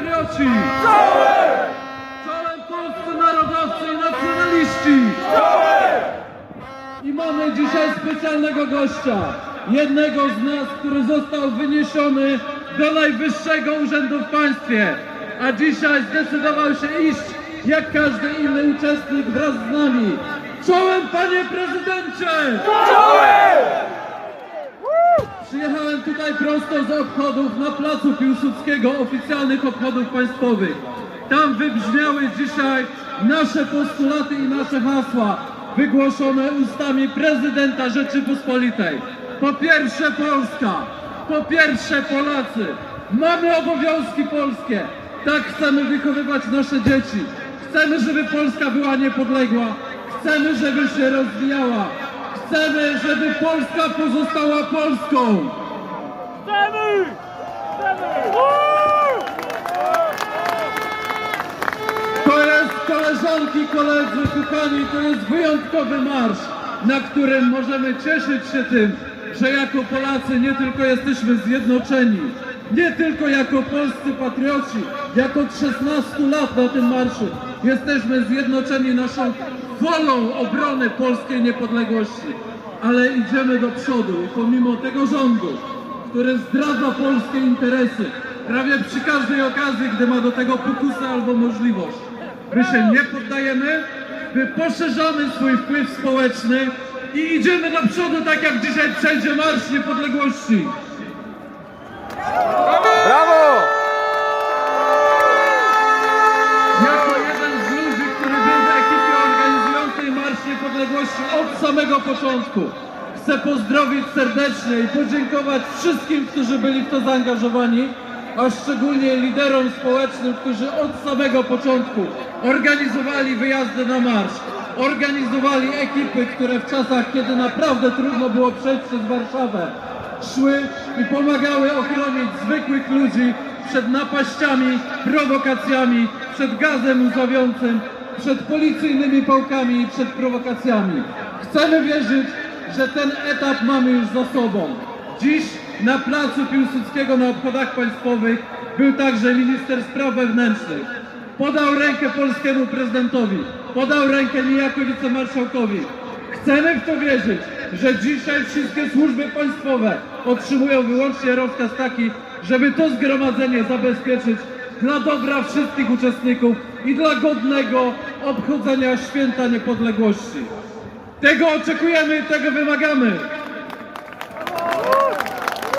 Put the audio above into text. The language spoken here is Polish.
patrioci! Czołem polscy narodowcy i nacjonaliści! I mamy dzisiaj specjalnego gościa. Jednego z nas, który został wyniesiony do najwyższego urzędu w państwie. A dzisiaj zdecydował się iść, jak każdy inny uczestnik wraz z nami. Czołem, panie prezydencie! Przyjechałem z obchodów na placu Piłsudskiego, oficjalnych obchodów państwowych. Tam wybrzmiały dzisiaj nasze postulaty i nasze hasła, wygłoszone ustami prezydenta Rzeczypospolitej. Po pierwsze Polska, po pierwsze Polacy, mamy obowiązki polskie, tak chcemy wychowywać nasze dzieci. Chcemy, żeby Polska była niepodległa, chcemy, żeby się rozwijała, chcemy, żeby Polska pozostała Polską. Chcemy! To jest, koleżanki, koledzy, kochani, to jest wyjątkowy marsz, na którym możemy cieszyć się tym, że jako Polacy nie tylko jesteśmy zjednoczeni, nie tylko jako polscy patrioci, jako od 16 lat na tym marszu jesteśmy zjednoczeni naszą wolą obrony polskiej niepodległości, ale idziemy do przodu i pomimo tego rządu, który zdradza polskie interesy prawie przy każdej okazji, gdy ma do tego pokusę albo możliwość. My się nie poddajemy, my poszerzamy swój wpływ społeczny i idziemy do przodu tak jak dzisiaj przejdzie Marsz Niepodległości. Brawo! Jako jeden z ludzi, który był w ekipie organizującej Marsz Niepodległości od samego początku, chcę pozdrowić serdecznie i podziękować wszystkim, którzy byli w to zaangażowani, a szczególnie liderom społecznym, którzy od samego początku organizowali wyjazdy na marsz, organizowali ekipy, które w czasach, kiedy naprawdę trudno było przejść przez Warszawę, szły i pomagały ochronić zwykłych ludzi przed napaściami, prowokacjami, przed gazem łzawiącym, przed policyjnymi pałkami i przed prowokacjami. Chcemy wierzyć, że ten etap mamy już za sobą. Dziś na placu Piłsudskiego na obchodach państwowych był także minister spraw wewnętrznych. Podał rękę polskiemu prezydentowi, podał rękę niejako wicemarszałkowi. Chcemy w to wierzyć, że dzisiaj wszystkie służby państwowe otrzymują wyłącznie rozkaz taki, żeby to zgromadzenie zabezpieczyć dla dobra wszystkich uczestników i dla godnego obchodzenia święta niepodległości. Tego oczekujemy tego wymagamy.